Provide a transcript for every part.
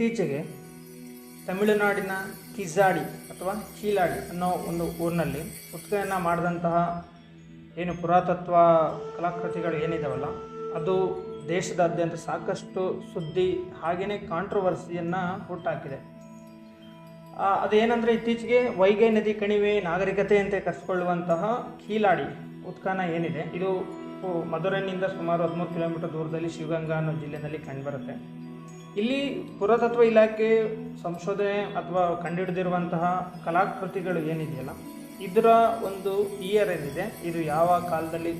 ಇತ್ತೀಚೆಗೆ ತಮಿಳುನಾಡಿನ ಕಿಜಾಡಿ ಅಥವಾ ಚೀಲಾಡಿ ಅನ್ನೋ ಒಂದು ಊರಿನಲ್ಲಿ ಉತ್ಖನನ ಮಾಡಿದಂತಹ ಏನು ಪುರಾತತ್ವ ಕಲಾಕೃತಿಗಳು ಏನಿದಾವಲ್ಲ, ಅದು ದೇಶದಾದ್ಯಂತ ಸಾಕಷ್ಟು ಸುದ್ದಿ ಹಾಗೆಯೇ ಕಾಂಟ್ರವರ್ಸಿಯನ್ನು ಹುಟ್ಟಾಕಿದೆ. ಅದೇನೆಂದರೆ ಇತ್ತೀಚೆಗೆ ವೈಗೈ ನದಿ ಕಣಿವೆ ನಾಗರಿಕತೆ ಅಂತ ಕರೆಸ್ಕೊಳ್ಳುವಂತಹ ಕೀಲಾಡಿ ಉತ್ಖನನ ಏನಿದೆ, ಇದು ಮಧುರೈನಿಂದ ಸುಮಾರು ಹದಿಮೂರು ಕಿಲೋಮೀಟರ್ ದೂರದಲ್ಲಿ ಶಿವಗಂಗಾ ಅನ್ನೋ ಜಿಲ್ಲೆಯಲ್ಲಿ ಕಂಡುಬರುತ್ತೆ ಇಲ್ಲಿ ಪುರಾತತ್ವ ಇಲಾಖೆ ಸಂಶೋಧನೆ ಅಥವಾ ಕಂಡುಹಿಡಿದಿರುವಂತಹ ಕಲಾಕೃತಿಗಳು ಏನಿದೆಯಲ್ಲ, ಇದರ ಒಂದು ಇಯರ್ ಏನಿದೆ, ಇದು ಯಾವ ಕಾಲದಲ್ಲಿ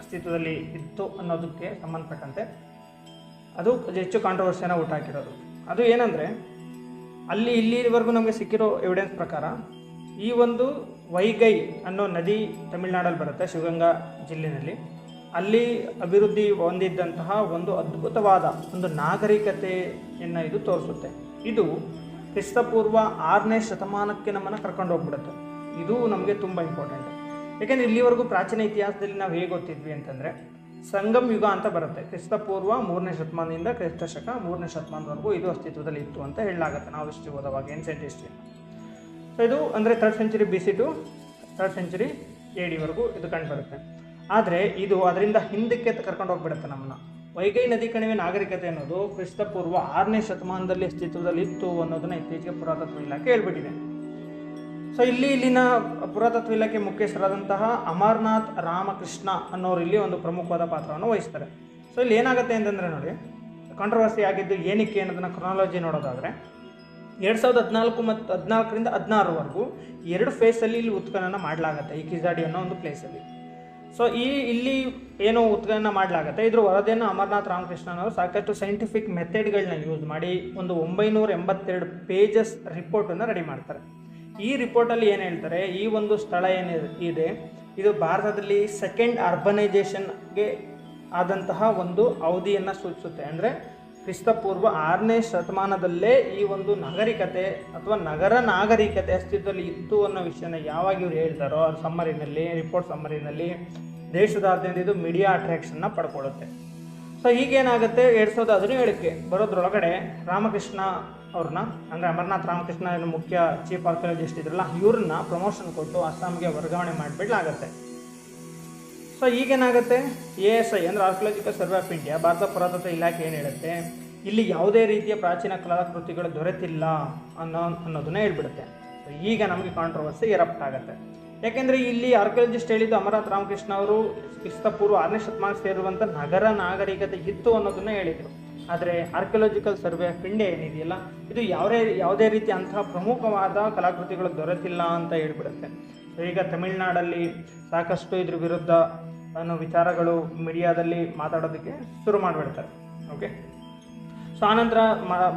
ಅಸ್ತಿತ್ವದಲ್ಲಿ ಇತ್ತು ಅನ್ನೋದಕ್ಕೆ ಸಂಬಂಧಪಟ್ಟಂತೆ ಅದು ಹೆಚ್ಚು ಕಾಂಟ್ರವರ್ಸಿಯನ್ನು ಹುಟ್ಟಾಕಿರೋದು ಅದು ಏನಂದರೆ, ಅಲ್ಲಿ ಇಲ್ಲಿವರೆಗೂ ನಮಗೆ ಸಿಕ್ಕಿರೋ ಎವಿಡೆನ್ಸ್ ಪ್ರಕಾರ ಈ ಒಂದು ವೈಗೈ ಅನ್ನೋ ನದಿ ತಮಿಳುನಾಡಲ್ಲಿ ಬರುತ್ತೆ, ಶಿವಗಂಗಾ ಜಿಲ್ಲೆಯಲ್ಲಿ. ಅಲ್ಲಿ ಅಭಿವೃದ್ಧಿ ಹೊಂದಿದ್ದಂತಹ ಒಂದು ಅದ್ಭುತವಾದ ಒಂದು ನಾಗರಿಕತೆಯನ್ನು ಇದು ತೋರಿಸುತ್ತೆ. ಇದು ಕ್ರಿಸ್ತಪೂರ್ವ ಆರನೇ ಶತಮಾನಕ್ಕೆ ನಮ್ಮನ್ನು ಕರ್ಕೊಂಡು ಹೋಗ್ಬಿಡುತ್ತೆ. ಇದು ನಮಗೆ ತುಂಬ ಇಂಪಾರ್ಟೆಂಟ್ ಯಾಕೆಂದರೆ ಇಲ್ಲಿವರೆಗೂ ಪ್ರಾಚೀನ ಇತಿಹಾಸದಲ್ಲಿ ನಾವು ಹೇಗೆ ಗೊತ್ತಿದ್ವಿ ಅಂತಂದರೆ, ಸಂಗಮ್ ಯುಗ ಅಂತ ಬರುತ್ತೆ. ಕ್ರಿಸ್ತಪೂರ್ವ ಮೂರನೇ ಶತಮಾನದಿಂದ ಕ್ರಿಸ್ತ ಶಕ ಮೂರನೇ ಶತಮಾನದವರೆಗೂ ಇದು ಅಸ್ತಿತ್ವದಲ್ಲಿ ಇತ್ತು ಅಂತ ಹೇಳಲಾಗುತ್ತೆ ನಾವು ಹಿಸ್ಟ್ರಿ ಓದೋವಾಗ ಏನ್ಸೆಂಟ್ ಹಿಸ್ಟ್ರಿ ಸೊ ಇದು ಅಂದರೆ third century B C to third century A ಡಿವರೆಗೂ ಇದು ಕಂಡುಬರುತ್ತೆ ಆದರೆ ಇದು ಅದರಿಂದ ಹಿಂದಕ್ಕೆ ಕರ್ಕೊಂಡು ಹೋಗ್ಬಿಡುತ್ತೆ ನಮ್ಮನ್ನ. ವೈಗೈ ನದಿ ಕಣಿವೆ ನಾಗರಿಕತೆ ಅನ್ನೋದು ಕ್ರಿಸ್ತಪೂರ್ವ ಆರನೇ ಶತಮಾನದಲ್ಲಿ ಅಸ್ತಿತ್ವದಲ್ಲಿ ಇತ್ತು ಅನ್ನೋದನ್ನ ಇತ್ತೀಚೆಗೆ ಪುರಾತತ್ವ ಇಲಾಖೆ ಹೇಳ್ಬಿಟ್ಟಿದೆ. ಸೊ ಇಲ್ಲಿ ಇಲ್ಲಿನ ಪುರಾತತ್ವ ಇಲಾಖೆ ಮುಖ್ಯಸ್ಥರಾದಂತಹ ಅಮರ್ನಾಥ್ ರಾಮಕೃಷ್ಣ ಅನ್ನೋರು ಇಲ್ಲಿ ಒಂದು ಪ್ರಮುಖವಾದ ಪಾತ್ರವನ್ನು ವಹಿಸ್ತಾರೆ. ಸೊ ಇಲ್ಲಿ ಏನಾಗುತ್ತೆ ಅಂತಂದರೆ ನೋಡಿ ಕಾಂಟ್ರವರ್ಸಿ ಆಗಿದ್ದು ಏನಕ್ಕೆ ಅನ್ನೋದನ್ನ ಕ್ರೊನಾಲಜಿ ನೋಡೋದಾದರೆ, ಎರಡು ಸಾವಿರದ ಹದಿನಾಲ್ಕು ಮತ್ತು ಹದಿನಾಲ್ಕರಿಂದ ಹದಿನಾರವರೆಗೂ ಎರಡು ಫೇಸಲ್ಲಿ ಇಲ್ಲಿ ಉತ್ಖನನ ಮಾಡಲಾಗುತ್ತೆ ಈ ಕಿಜಾಡಿ ಅನ್ನೋ ಒಂದು ಪ್ಲೇಸಲ್ಲಿ ಸೊ ಈ ಇಲ್ಲಿ ಏನು ಉತ್ಖನನ ಮಾಡಲಾಗತ್ತೆ. ಇದ್ರ ವರದಿಯನ್ನು ಅಮರ್ನಾಥ್ ರಾಮಕೃಷ್ಣನವರು ಸಾಕಷ್ಟು ಸೈಂಟಿಫಿಕ್ ಮೆಥಡ್ಗಳನ್ನ ಯೂಸ್ ಮಾಡಿ ಒಂದು ಒಂಬೈನೂರ ಎಂಬತ್ತೆರಡು ಪೇಜಸ್ ರಿಪೋರ್ಟನ್ನು ರೆಡಿ ಮಾಡ್ತಾರೆ. ಈ ರಿಪೋರ್ಟಲ್ಲಿ ಏನು ಹೇಳ್ತಾರೆ? ಈ ಒಂದು ಸ್ಥಳ ಏನು ಇದೆ? ಇದು ಭಾರತದಲ್ಲಿ ಸೆಕೆಂಡ್ ಅರ್ಬನೈಜೇಷನ್ಗೆ ಆದಂತಹ ಒಂದು ಅವಧಿಯನ್ನು ಸೂಚಿಸುತ್ತೆ. ಅಂದರೆ ಕ್ರಿಸ್ತಪೂರ್ವ ಆರನೇ ಶತಮಾನದಲ್ಲೇ ಈ ಒಂದು ನಾಗರಿಕತೆ ಅಥವಾ ನಗರ ನಾಗರಿಕತೆ ಅಸ್ತಿತ್ವದಲ್ಲಿ ಇತ್ತು ಅನ್ನೋ ವಿಷಯನ ಯಾವಾಗ ಇವ್ರು ಹೇಳ್ತಾರೋ ಅವ್ರ ಸಮ್ಮರಿನಲ್ಲಿ ರಿಪೋರ್ಟ್ ಸಮ್ಮರಿನಲ್ಲಿ ದೇಶದಾದ್ಯಂತ ಇದು ಮೀಡಿಯಾ ಅಟ್ರಾಕ್ಷನ್ನ ಪಡ್ಕೊಳ್ಳುತ್ತೆ. ಸೊ ಈಗೇನಾಗುತ್ತೆ ಎರಡು ಸಾವಿರದ ಹದಿನೇಳಕ್ಕೆ ಬರೋದ್ರೊಳಗಡೆ ರಾಮಕೃಷ್ಣ ಅವ್ರನ್ನ, ಅಂದರೆ ಅಮರನಾಥ್ ರಾಮಕೃಷ್ಣ ಮುಖ್ಯ ಚೀಫ್ ಆರ್ಕಿಯಾಲಜಿಸ್ಟ್ ಇದ್ರಲ್ಲ, ಇವ್ರನ್ನ ಪ್ರಮೋಷನ್ ಕೊಟ್ಟು ಅಸ್ಸಾಂಗೆ ವರ್ಗಾವಣೆ ಮಾಡಿಬಿಡ್ಲಾಗತ್ತೆ. ಸೊ ಈಗೇನಾಗುತ್ತೆ? ಎ ಎಸ್ ಐ ಅಂದರೆ archaeological survey of India Bharat ಪುರಾತತ್ವ ಇಲಾಖೆ ಏನು ಹೇಳುತ್ತೆ? ಇಲ್ಲಿ ಯಾವುದೇ ರೀತಿಯ ಪ್ರಾಚೀನ ಕಲಾಕೃತಿಗಳು ದೊರೆತಿಲ್ಲ ಅನ್ನೋ, ಅನ್ನೋದನ್ನ ಹೇಳ್ಬಿಡುತ್ತೆ. ಸೊ ಈಗ ನಮಗೆ ಕಾಂಟ್ರವರ್ಸಿ ಎರಪ್ಟ್ ಆಗುತ್ತೆ. ಯಾಕೆಂದರೆ ಇಲ್ಲಿ ಆರ್ಕಿಯಾಲಜಿಸ್ಟ್ ಹೇಳಿದ್ದು ಅಮರನಾಥ್ ರಾಮಕೃಷ್ಣ ಅವರು ಕ್ರಿಸ್ತಪೂರ್ವ ಆರನೇ ಶತಮಾನ ಸೇರುವಂಥ ನಗರ ನಾಗರಿಕತೆ ಇತ್ತು ಅನ್ನೋದನ್ನ ಹೇಳಿದರು. ಆದರೆ ಆರ್ಕಿಯಾಲಜಿಕಲ್ ಸರ್ವೆ ಆಫ್ ಇಂಡಿಯಾ ಏನಿದೆಯಲ್ಲ, ಇದು ಯಾವುದೇ ಯಾವುದೇ ರೀತಿ ಅಂತಹ ಪ್ರಮುಖವಾದ ಕಲಾಕೃತಿಗಳು ದೊರೆತಿಲ್ಲ ಅಂತ ಹೇಳ್ಬಿಡುತ್ತೆ. ಈಗ ತಮಿಳುನಾಡಲ್ಲಿ ಸಾಕಷ್ಟು ಇದ್ರ ವಿರುದ್ಧ ಅನ್ನೋ ವಿಚಾರಗಳು ಮೀಡಿಯಾದಲ್ಲಿ ಮಾತಾಡೋದಕ್ಕೆ ಶುರು ಮಾಡಿಬಿಡ್ತಾರೆ. ಓಕೆ ಸೊ ಆನಂತರ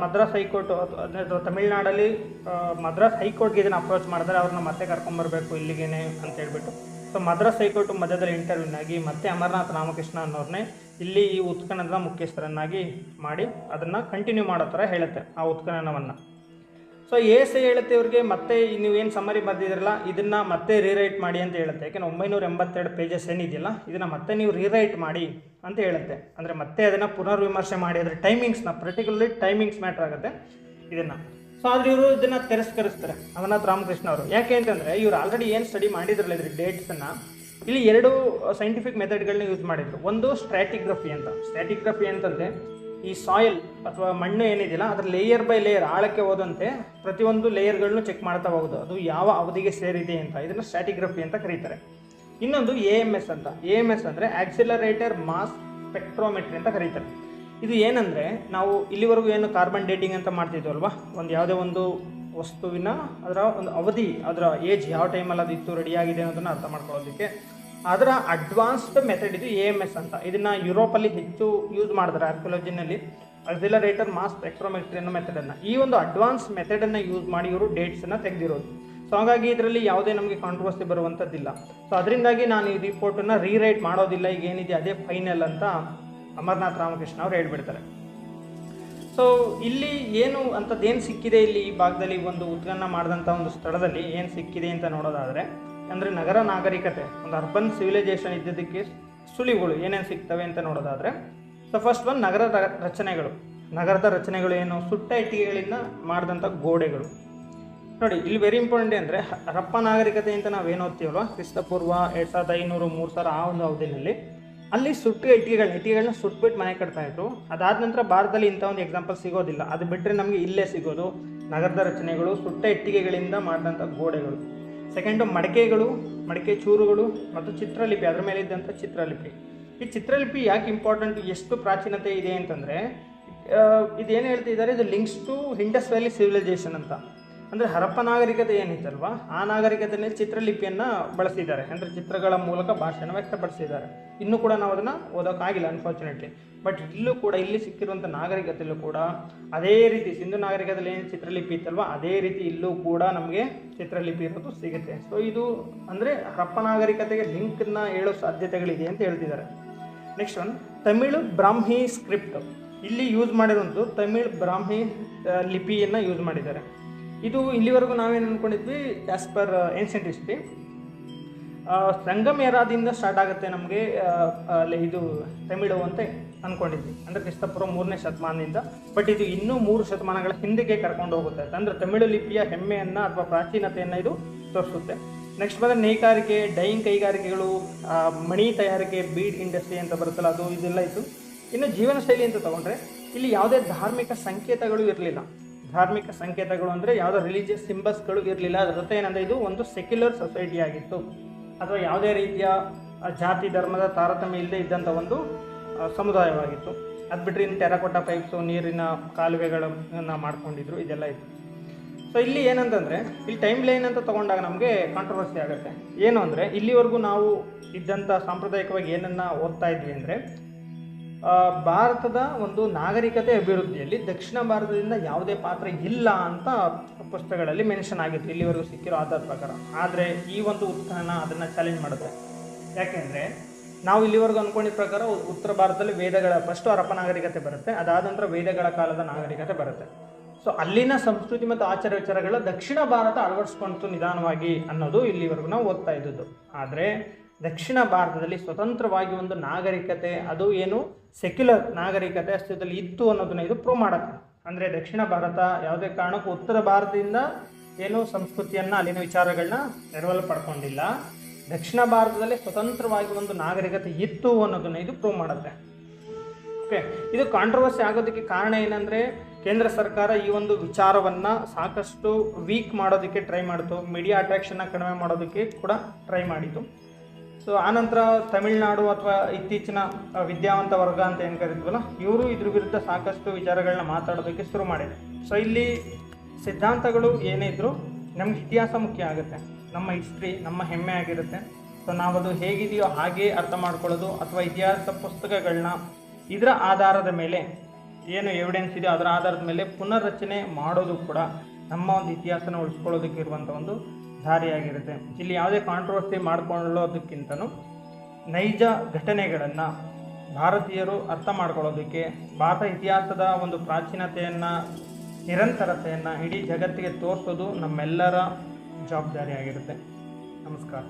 ಮದ್ರಾಸ್ ಹೈಕೋರ್ಟ್ ಅಥವಾ ತಮಿಳ್ನಾಡಲ್ಲಿ ಮದ್ರಾಸ್ ಹೈಕೋರ್ಟ್ಗೆ ಇದನ್ನು ಅಪ್ರೋಚ್ ಮಾಡಿದ್ರೆ ಅವ್ರನ್ನ ಮತ್ತೆ ಕರ್ಕೊಂಬರ್ಬೇಕು ಇಲ್ಲಿಗೇನೆ ಅಂತ ಹೇಳ್ಬಿಟ್ಟು. ಸೊ ಮದ್ರಾಸ್ ಹೈಕೋರ್ಟ್ ಮಧ್ಯದಲ್ಲಿ ಇಂಟರ್ವ್ಯೂನಾಗಿ ಮತ್ತೆ ಅಮರನಾಥ್ ರಾಮಕೃಷ್ಣ ಅನ್ನೋರನ್ನೇ ಇಲ್ಲಿ ಈ ಉತ್ಖನನದ ಮುಖ್ಯಸ್ಥರನ್ನಾಗಿ ಮಾಡಿ ಅದನ್ನು ಕಂಟಿನ್ಯೂ ಮಾಡೋ ಥರ ಹೇಳುತ್ತೆ, ಆ ಉತ್ಖನನವನ್ನು. ಸೊ ಐ ಹೇಳುತ್ತೆ ಇವ್ರಿಗೆ, ಮತ್ತೆ ನೀವೇನು ಸಮ್ಮರಿ ಬರೆದಿದ್ರಲ್ಲ, ಇದನ್ನು ಮತ್ತೆ ರೀರೈಟ್ ಮಾಡಿ ಅಂತ ಹೇಳುತ್ತೆ. ಯಾಕೆಂದ್ರೆ ಒಂಬೈನೂರ ಎಂಬತ್ತೆರಡು ಪೇಜಸ್ ಏನಿದೆಯಲ್ಲ ಇದನ್ನು ಮತ್ತೆ ನೀವು ರೀರೈಟ್ ಮಾಡಿ ಅಂತ ಹೇಳುತ್ತೆ. ಅಂದರೆ ಮತ್ತೆ ಅದನ್ನು ಪುನರ್ವಿಮರ್ಶೆ ಮಾಡಿ, ಅದರ ಟೈಮಿಂಗ್ಸ್ನ ಪರ್ಟಿಕ್ಯುಲರ್ಲಿ ಟೈಮಿಂಗ್ಸ್ ಮ್ಯಾಟ್ರ್ ಆಗುತ್ತೆ ಇದನ್ನು. ಸೊ ಆದರೆ ಇವರು ಇದನ್ನು ತಿರಸ್ಕರಿಸ್ತಾರೆ, ಅಮರನಾಥ್ ರಾಮಕೃಷ್ಣ ಅವರು. ಯಾಕೆ ಅಂತಂದರೆ, ಇವರು ಆಲ್ರೆಡಿ ಏನು ಸ್ಟಡಿ ಮಾಡಿದ್ರಲ್ಲ ಇದ್ರ ಡೇಟ್ಸನ್ನು ಇಲ್ಲಿ ಎರಡು ಸೈಂಟಿಫಿಕ್ ಮೆಥಡ್ಗಳನ್ನ ಯೂಸ್ ಮಾಡಿದರು. ಒಂದು ಸ್ಟ್ರಾಟಿಗ್ರಫಿ ಅಂತ. ಸ್ಟ್ರಾಟಿಗ್ರಫಿ ಅಂತಂದರೆ ಈ ಸಾಯಿಲ್ ಅಥವಾ ಮಣ್ಣು ಏನಿದೆಯಲ್ಲ, ಅದರ ಲೇಯರ್ ಬೈ ಲೇಯರ್ ಆಳಕ್ಕೆ ಹೋದಂತೆ ಪ್ರತಿಯೊಂದು ಲೇಯರ್ಗಳನ್ನು ಚೆಕ್ ಮಾಡ್ತಾ ಹೋಗೋದು. ಅದು ಯಾವ ಅವಧಿಗೆ ಸೇರಿದೆ ಅಂತ, ಇದನ್ನು ಸ್ಟ್ಯಾಟಿಗ್ರಫಿ ಅಂತ ಕರೀತಾರೆ. ಇನ್ನೊಂದು ಎ ಎಂ ಎಸ್ ಅಂತ. ಎ ಎಂ ಎಸ್ ಅಂದರೆ ಆಕ್ಸಿಲರೇಟರ್ ಮಾಸ್ ಸ್ಪೆಕ್ಟ್ರೋಮೆಟ್ರಿ ಅಂತ ಕರೀತಾರೆ. ಇದು ಏನಂದರೆ, ನಾವು ಇಲ್ಲಿವರೆಗೂ ಏನು ಕಾರ್ಬನ್ ಡೇಟಿಂಗ್ ಅಂತ ಮಾಡ್ತಿದ್ವಲ್ವಾ? ಒಂದು ಯಾವುದೇ ಒಂದು ವಸ್ತುವಿನ, ಅದರ ಒಂದು ಅವಧಿ, ಅದರ ಏಜ್ ಯಾವ ಟೈಮಲ್ಲಿ ಅದು ಇತ್ತು ರೆಡಿಯಾಗಿದೆ ಅನ್ನೋದನ್ನು ಅರ್ಥ ಮಾಡ್ಕೊಳ್ಳೋದಕ್ಕೆ ಅದರ ಅಡ್ವಾನ್ಸ್ಡ್ ಮೆಥಡ್ ಇದು ಎ ಎಂ ಎಸ್ ಅಂತ. ಇದನ್ನು ಯುರೋಪಲ್ಲಿ ಹೆಚ್ಚು ಯೂಸ್ ಮಾಡಿದ್ರೆ ಆರ್ಕಿಯಾಲಜಿನಲ್ಲಿ ಅಕ್ಸಿಲರೇಟರ್ ಮಾಸ್ ಸ್ಪೆಕ್ಟ್ರೋಮೆಟ್ರಿ ಅನ್ನೋ ಮೆಥಡನ್ನು ಈ ಒಂದು ಅಡ್ವಾನ್ಸ್ ಮೆಥಡನ್ನು ಯೂಸ್ ಮಾಡಿ ಇವರು ಡೇಟ್ಸನ್ನು ತೆಗೆದಿರೋದು. ಸೊ ಹಾಗಾಗಿ ಇದರಲ್ಲಿ ಯಾವುದೇ ನಮಗೆ ಕಾಂಟ್ರವರ್ಸಿ ಬರುವಂಥದ್ದಿಲ್ಲ ಸೊ ಅದರಿಂದಾಗಿ ನಾನು ಈ ರಿಪೋರ್ಟನ್ನು ರೀರೈಟ್ ಮಾಡೋದಿಲ್ಲ, ಈಗ ಏನಿದೆ ಅದೇ ಫೈನಲ್ ಅಂತ ಅಮರ್ನಾಥ್ ರಾಮಕೃಷ್ಣ ಅವ್ರು ಹೇಳ್ಬಿಡ್ತಾರೆ. ಸೊ ಇಲ್ಲಿ ಏನು ಅಂಥದ್ದೇನು ಸಿಕ್ಕಿದೆ ಇಲ್ಲಿ ಈ ಭಾಗದಲ್ಲಿ ಒಂದು ಉತ್ಖನನ ಮಾಡಿದಂಥ ಒಂದು ಸ್ಥಳದಲ್ಲಿ ಏನು ಸಿಕ್ಕಿದೆ ಅಂತ ನೋಡೋದಾದರೆ ಅಂದರೆ ನಗರ ನಾಗರಿಕತೆ, ಒಂದು ಅರ್ಬನ್ ಸಿವಿಲೈಸೇಷನ್ ಇದ್ದಿದ್ದಕ್ಕೆ ಸುಳಿವುಗಳು ಏನೇನು ಸಿಗ್ತವೆ ಅಂತ ನೋಡೋದಾದರೆ ಸೊ ಫಸ್ಟ್ ಒಂದು ನಗರ ರಚನೆಗಳು. ನಗರದ ರಚನೆಗಳು ಏನು? ಸುಟ್ಟ ಇಟ್ಟಿಗೆಗಳಿಂದ ಮಾಡಿದಂಥ ಗೋಡೆಗಳು. ನೋಡಿ, ಇಲ್ಲಿ ವೆರಿ ಇಂಪಾರ್ಟೆಂಟ್ ಅಂದರೆ ಹರಪ್ಪ ನಾಗರಿಕತೆ ಅಂತ ನಾವು ಏನು ಓದ್ತೀವಲ್ವ? ಕ್ರಿಸ್ತಪೂರ್ವ, ಎರಡು ಸಾವಿರದ ಐನೂರು, ಮೂರು ಸಾವಿರ ಆ ಒಂದು ಅವಧಿನಲ್ಲಿ. ಅಲ್ಲಿ ಸುಟ್ಟು ಇಟ್ಟಿಗೆಗಳನ್ನ ಇಟ್ಟಿಗೆಗಳನ್ನ ಸುಟ್ಬಿಟ್ಟು ಮನೆ ಕಟ್ತಾ ಇದ್ರು. ಅದಾದ ನಂತರ ಭಾರತದಲ್ಲಿ ಇಂಥ ಒಂದು ಎಕ್ಸಾಂಪಲ್ ಸಿಗೋದಿಲ್ಲ. ಅದು ಬಿಟ್ಟರೆ ನಮಗೆ ಇಲ್ಲೇ ಸಿಗೋದು. ನಗರದ ರಚನೆಗಳು ಸುಟ್ಟ ಇಟ್ಟಿಗೆಗಳಿಂದ ಮಾಡಿದಂಥ ಗೋಡೆಗಳು. ಸೆಕೆಂಡು ಮಡಿಕೆಗಳು, ಮಡಿಕೆ ಚೂರುಗಳು ಮತ್ತು ಚಿತ್ರಲಿಪಿ, ಅದರ ಮೇಲೆ ಇದ್ದಂಥ ಚಿತ್ರಲಿಪಿ. ಈ ಚಿತ್ರಲಿಪಿ ಯಾಕೆ ಇಂಪಾರ್ಟೆಂಟ್ ಎಷ್ಟು ಪ್ರಾಚೀನತೆ ಇದೆ ಅಂತಂದರೆ ಇದೇನು ಹೇಳ್ತಿದ್ದಾರೆ, ಇದು links to Indus valley civilisation ಅಂತ. ಅಂದರೆ ಹರಪ್ಪ ನಾಗರಿಕತೆ ಏನಿತ್ತಲ್ವ, ಆ ನಾಗರಿಕತೆಯಲ್ಲಿ ಚಿತ್ರಲಿಪಿಯನ್ನು ಬಳಸಿದ್ದಾರೆ. ಅಂದರೆ ಚಿತ್ರಗಳ ಮೂಲಕ ಭಾಷೆಯನ್ನು ವ್ಯಕ್ತಪಡಿಸಿದ್ದಾರೆ. ಇನ್ನೂ ಕೂಡ ನಾವು ಅದನ್ನು ಓದೋಕ್ಕಾಗಿಲ್ಲ ಅನ್ಫಾರ್ಚುನೇಟ್ಲಿ ಬಟ್ ಇಲ್ಲೂ ಕೂಡ, ಇಲ್ಲಿ ಸಿಕ್ಕಿರುವಂಥ ನಾಗರಿಕತೆಯಲ್ಲೂ ಕೂಡ ಅದೇ ರೀತಿ, ಸಿಂಧು ನಾಗರಿಕತೆಯಲ್ಲಿ ಏನು ಚಿತ್ರಲಿಪಿ ಇತ್ತಲ್ವ, ಅದೇ ರೀತಿ ಇಲ್ಲೂ ಕೂಡ ನಮಗೆ ಚಿತ್ರಲಿಪಿ ಇರೋದು ಸಿಗುತ್ತೆ. ಸೊ ಇದು ಅಂದರೆ ಹರಪ್ಪ ನಾಗರಿಕತೆಗೆ ಲಿಂಕನ್ನು ಹೇಳೋ ಸಾಧ್ಯತೆಗಳಿದೆ ಅಂತ ಹೇಳ್ತಿದ್ದಾರೆ. Next one Tamil Brahmi script ಇಲ್ಲಿ ಯೂಸ್ ಮಾಡಿರುವಂಥದ್ದು ತಮಿಳ್ ಬ್ರಾಹ್ಮಿ ಲಿಪಿಯನ್ನು ಯೂಸ್ ಮಾಡಿದ್ದಾರೆ. ಇದು ಇಲ್ಲಿವರೆಗೂ ನಾವೇನು ಅಂದ್ಕೊಂಡಿದ್ವಿ ಆ್ಯಸ್ ಪರ್ ಏನ್ಷಿಯಂಟ್ ಹಿಸ್ಟ್ರಿ ಸಂಗಮೇರಾದಿಂದ ಸ್ಟಾರ್ಟ್ ಆಗುತ್ತೆ ನಮಗೆ ಇದು ತಮಿಳು ಅಂತ ಅಂದ್ಕೊಂಡಿದ್ವಿ ಅಂದರೆ ಕ್ರಿಸ್ತಪುರ ಮೂರನೇ ಶತಮಾನದಿಂದ. ಬಟ್ ಇದು ಇನ್ನೂ ಮೂರು ಶತಮಾನಗಳ ಹಿಂದಕ್ಕೆ ಕರ್ಕೊಂಡು ಹೋಗುತ್ತೆ. ಅಂದರೆ ತಮಿಳು ಲಿಪಿಯ ಹೆಮ್ಮೆಯನ್ನು ಅಥವಾ ಪ್ರಾಚೀನತೆಯನ್ನು ಇದು ತೋರಿಸುತ್ತೆ. ನೆಕ್ಸ್ಟ್ ಬಂದರೆ ನೇಕಾರಿಕೆ ಡೈಯಿಂಗ್ ಕೈಗಾರಿಕೆಗಳು ಮಣಿ ತಯಾರಿಕೆ ಬೀಡ್ ಇಂಡಸ್ಟ್ರಿ ಅಂತ ಬರುತ್ತಲ್ಲ, ಅದು ಇದೆಲ್ಲ ಇತ್ತು. ಇನ್ನು ಜೀವನ ಶೈಲಿ ಅಂತ ತಗೊಂಡ್ರೆ, ಇಲ್ಲಿ ಯಾವುದೇ ಧಾರ್ಮಿಕ ಸಂಕೇತಗಳು ಇರಲಿಲ್ಲ. ಧಾರ್ಮಿಕ ಸಂಕೇತಗಳು ಅಂದರೆ ಯಾವುದೋ ರಿಲಿಜಿಯಸ್ ಸಿಂಬಲ್ಸ್ಗಳು ಇರಲಿಲ್ಲ. ಅದರ ಜೊತೆ ಏನಂದರೆ ಇದು ಒಂದು ಸೆಕ್ಯುಲರ್ ಸೊಸೈಟಿ ಆಗಿತ್ತು. ಅಥವಾ ಯಾವುದೇ ರೀತಿಯ ಜಾತಿ, ಧರ್ಮದ ತಾರತಮ್ಯ ಇಲ್ಲದೆ ಇದ್ದಂಥ ಒಂದು ಸಮುದಾಯವಾಗಿತ್ತು. ಅದು ಬಿಟ್ಟರೆ ಇನ್ನು ಟೆರಕೋಟ ಪೈಪ್ಸು, ನೀರಿನ ಕಾಲುವೆಗಳನ್ನು ಮಾಡ್ಕೊಂಡಿದ್ರು, ಇದೆಲ್ಲ ಇತ್ತು. ಸೊ ಇಲ್ಲಿ ಏನಂತಂದರೆ, ಇಲ್ಲಿ ಟೈಮ್ ಲೈನ್ ಅಂತ ತಗೊಂಡಾಗ ನಮಗೆ ಕಾಂಟ್ರವರ್ಸಿ ಆಗುತ್ತೆ. ಏನು ಅಂದರೆ, ಇಲ್ಲಿವರೆಗೂ ನಾವು ಇದ್ದಂಥ ಸಾಂಪ್ರದಾಯಿಕವಾಗಿ ಏನನ್ನು ಓದ್ತಾ ಇದ್ವಿ ಅಂದರೆ ಭಾರತದ ಒಂದು ನಾಗರಿಕತೆ ಅಭಿವೃದ್ಧಿಯಲ್ಲಿ ದಕ್ಷಿಣ ಭಾರತದಿಂದ ಯಾವುದೇ ಪಾತ್ರ ಇಲ್ಲ ಅಂತ ಪುಸ್ತಕಗಳಲ್ಲಿ ಮೆನ್ಷನ್ ಆಗಿತ್ತು. ಇಲ್ಲಿವರೆಗೂ ಸಿಕ್ಕಿರೋ ಆಧಾರ ಪ್ರಕಾರ. ಆದರೆ ಈ ಒಂದು ಉತ್ಖನನ ಅದನ್ನು ಚಾಲೆಂಜ್ ಮಾಡುತ್ತೆ. ಯಾಕೆಂದರೆ ನಾವು ಇಲ್ಲಿವರೆಗೂ ಅಂದ್ಕೊಂಡಿದ್ದ ಪ್ರಕಾರ ಉತ್ತರ ಭಾರತದಲ್ಲಿ ವೇದಗಳ ಫಸ್ಟು ಹರಪ್ಪ ನಾಗರಿಕತೆ ಬರುತ್ತೆ. ಅದಾದ ನಂತರ ವೇದಗಳ ಕಾಲದ ನಾಗರಿಕತೆ ಬರುತ್ತೆ. ಸೊ ಅಲ್ಲಿನ ಸಂಸ್ಕೃತಿ ಮತ್ತು ಆಚಾರ ವಿಚಾರಗಳ ದಕ್ಷಿಣ ಭಾರತ ಅಳವಡಿಸ್ಕೊಂತು ನಿಧಾನವಾಗಿ ಅನ್ನೋದು ಇಲ್ಲಿವರೆಗೂ ನಾವು ಓದ್ತಾ ಇದ್ದದ್ದು. ಆದರೆ ದಕ್ಷಿಣ ಭಾರತದಲ್ಲಿ ಸ್ವತಂತ್ರವಾಗಿ ಒಂದು ನಾಗರಿಕತೆ, ಅದು ಏನು ಸೆಕ್ಯುಲರ್ ನಾಗರಿಕತೆ ಅಸ್ತಿತ್ವದಲ್ಲಿ ಇತ್ತು ಅನ್ನೋದನ್ನ ಇದು ಪ್ರೂವ್ ಮಾಡುತ್ತೆ. ಅಂದರೆ ದಕ್ಷಿಣ ಭಾರತ ಯಾವುದೇ ಕಾರಣಕ್ಕೂ ಉತ್ತರ ಭಾರತದಿಂದ ಏನು ಸಂಸ್ಕೃತಿಯನ್ನು, ಅಲ್ಲಿನ ವಿಚಾರಗಳನ್ನ ನೆರವಲು ಪಡ್ಕೊಂಡಿಲ್ಲ. ದಕ್ಷಿಣ ಭಾರತದಲ್ಲಿ ಸ್ವತಂತ್ರವಾಗಿ ಒಂದು ನಾಗರಿಕತೆ ಇತ್ತು ಅನ್ನೋದನ್ನ ಇದು ಪ್ರೂವ್ ಮಾಡುತ್ತೆ. ಓಕೆ ಇದು ಕಾಂಟ್ರವರ್ಸಿ ಆಗೋದಕ್ಕೆ ಕಾರಣ ಏನಂದರೆ ಕೇಂದ್ರ ಸರ್ಕಾರ ಈ ಒಂದು ವಿಚಾರವನ್ನು ಸಾಕಷ್ಟು ವೀಕ್ ಮಾಡೋದಕ್ಕೆ ಟ್ರೈ ಮಾಡಿತು. ಮೀಡಿಯಾ ಅಟ್ರಾಕ್ಷನ್ನ ಕಡಿಮೆ ಮಾಡೋದಕ್ಕೆ ಕೂಡ ಟ್ರೈ ಮಾಡಿತು. ಸೊ ಆನಂತರ ತಮಿಳುನಾಡು ಅಥವಾ ಇತ್ತೀಚಿನ ವಿದ್ಯಾವಂತ ವರ್ಗ ಅಂತ ಏನು ಕರಿತೀವಲ್ಲ ಇವರು ಇದ್ರ ವಿರುದ್ಧ ಸಾಕಷ್ಟು ವಿಚಾರಗಳನ್ನ ಮಾತಾಡೋದಕ್ಕೆ ಶುರು ಮಾಡಿದೆ ಸೊ ಇಲ್ಲಿ ಸಿದ್ಧಾಂತಗಳು ಏನೇ ಇದ್ದರೂ ನಮ್ಗೆ ಇತಿಹಾಸ ಮುಖ್ಯ ಆಗುತ್ತೆ. ನಮ್ಮ ಹಿಸ್ಟ್ರಿ, ನಮ್ಮ ಹೆಮ್ಮೆ ಆಗಿರುತ್ತೆ. ಸೊ ನಾವದು ಹೇಗಿದೆಯೋ ಹಾಗೇ ಅರ್ಥ ಮಾಡ್ಕೊಳ್ಳೋದು ಅಥವಾ ಇತಿಹಾಸ ಪುಸ್ತಕಗಳನ್ನ ಇದರ ಆಧಾರದ ಮೇಲೆ, ಏನು ಎವಿಡೆನ್ಸ್ ಇದೆಯೋ ಅದರ ಆಧಾರದ ಮೇಲೆ ಪುನರ್ರಚನೆ ಮಾಡೋದು ಕೂಡ ನಮ್ಮ ಒಂದು ಇತಿಹಾಸನ ಉಳಿಸ್ಕೊಳ್ಳೋದಕ್ಕೆ ಇರುವಂಥ ಒಂದು ದಾರಿಯಾಗಿರುತ್ತೆ ಇಲ್ಲಿ ಯಾವುದೇ ಕಾಂಟ್ರವರ್ಸಿ ಮಾಡ್ಕೊಳ್ಳೋದಕ್ಕಿಂತನೂ ನೈಜ ಘಟನೆಗಳನ್ನು ಭಾರತೀಯರು ಅರ್ಥ ಮಾಡ್ಕೊಳ್ಳೋದಕ್ಕೆ ಭಾರತ ಇತಿಹಾಸದ ಒಂದು ಪ್ರಾಚೀನತೆಯನ್ನು, ನಿರಂತರತೆಯನ್ನು ಇಡೀ ಜಗತ್ತಿಗೆ ತೋರಿಸೋದು ನಮ್ಮೆಲ್ಲರ ಜವಾಬ್ದಾರಿಯಾಗಿರುತ್ತೆ. ನಮಸ್ಕಾರ.